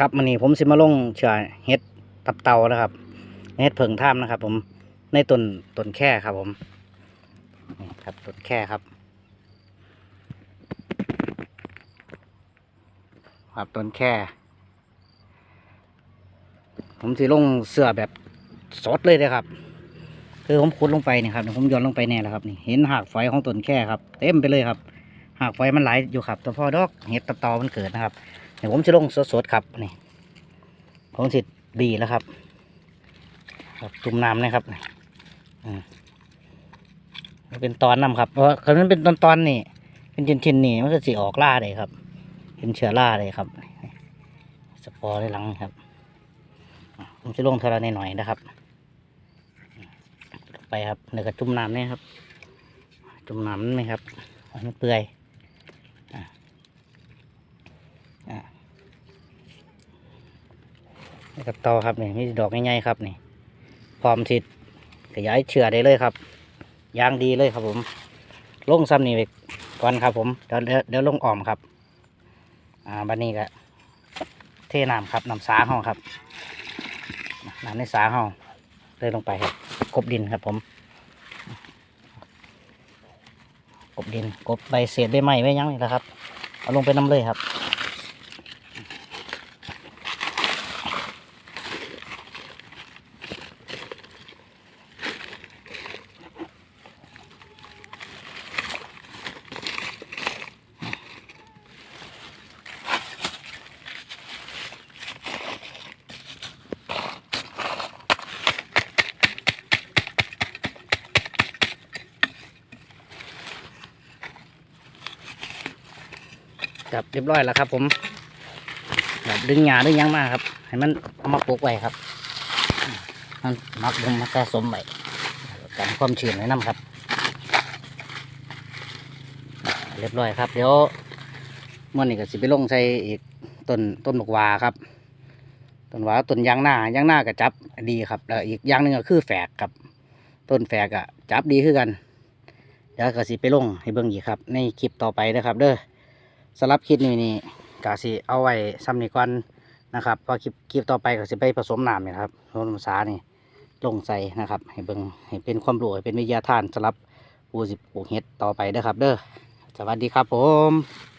ครับมันนี้ผมสิมาลงเชือเฮ็ดตับเตานะครับเฮ็ดเผิงท่ามนะครับ ผมในต้นต้นแค่ครับ ผมนี่ครับต้นแค่ครับ ครับต้นแค่ ผมสิลงเสื้อแบบสดเลยนะครับ คือผมขุดลงไปนี่ครับผมย้อนลงไปแน่แล้วครับนี่เห็นหากไฟของต้นแค่ครับ เต็มไปเลยครับหากไฟมันไหลอยู่ครับแต่พอดอกเห็ดตับเตามันเกิดนะครับ เดี๋ยวผมจะลงสดๆครับนี่ผมสิดีแล้วครับครับจุ่มน้ำนะครับนี่อืมมันเป็นตอนน้ำครับเพราะว่าคันมันเป็นตอนตอนๆนี่เป็นชิ้นๆนี่มันก็สิออกล่าเลยครับ เป็นเชื้อราเลยครับสปอร์ได้หลังครับ ผมจะลงเท่าไรหน่อยๆนะครับ ไปครับเดี๋ยวก็จุ่มน้ำนี่ครับ จุ่มน้ำนี่ครับมันเปื่อย นี่ กับตอครับนี่มีดอกง่ายๆครับนี่พร้อมสิขยายเชื้อได้เลยครับยางดีเลยครับผมลงซ้ำนี่ไปก่อนครับ ผมเดี๋ยวเดี๋ยวลงอ่อมครับ อ่าบันนี้ก็เทน้ำครับน้ำสาห้องครับน้ำในสาห้องเลยลงไปครับกบดินครับผมกบดินกบใบเศษใบไม้ไว้ยังนี่แหละครับเอาลงไปน้ำเลยครับ ครับเรียบร้อยแล้วครับ ผมแบบดึงหญ้าดึงยังมากครับ ให้มันเอามาปลูกไว้ครับ มันมักลงมาสะสมไว้กันความชื้นไว้น้ำครับ เรียบร้อยครับเดี๋ยวมื่อนี้ก็สิไปลงใส่อีกต้นต้นบกวาครับต้นหวาต้นยางหน้ายางหน้าก็จับดีครับแล้วอีกอย่างหนึ่งก็คือแฝกครับ ต้นแฝกอะจับดีคือกันเดี๋ยวก็สิไปลงให้เบิ่งอีกครับ ในคลิปต่อไปนะครับ เด้อ สำหรับคลิปนี้นี่กาสิเอาไว้ซ้ำนี่ก่อนนะครับพอคลิปคลิปต่อไปก็สิไปผสมน้ำนี่ครับผสมสานี่ลงใส่นะครับ ให้เบิ่งให้เป็นความรู้ให้เป็นวิทยาทานสำหรับผู้สิปลูกเห็ดต่อไปเด้อครับ เด้อสวัสดีครับผม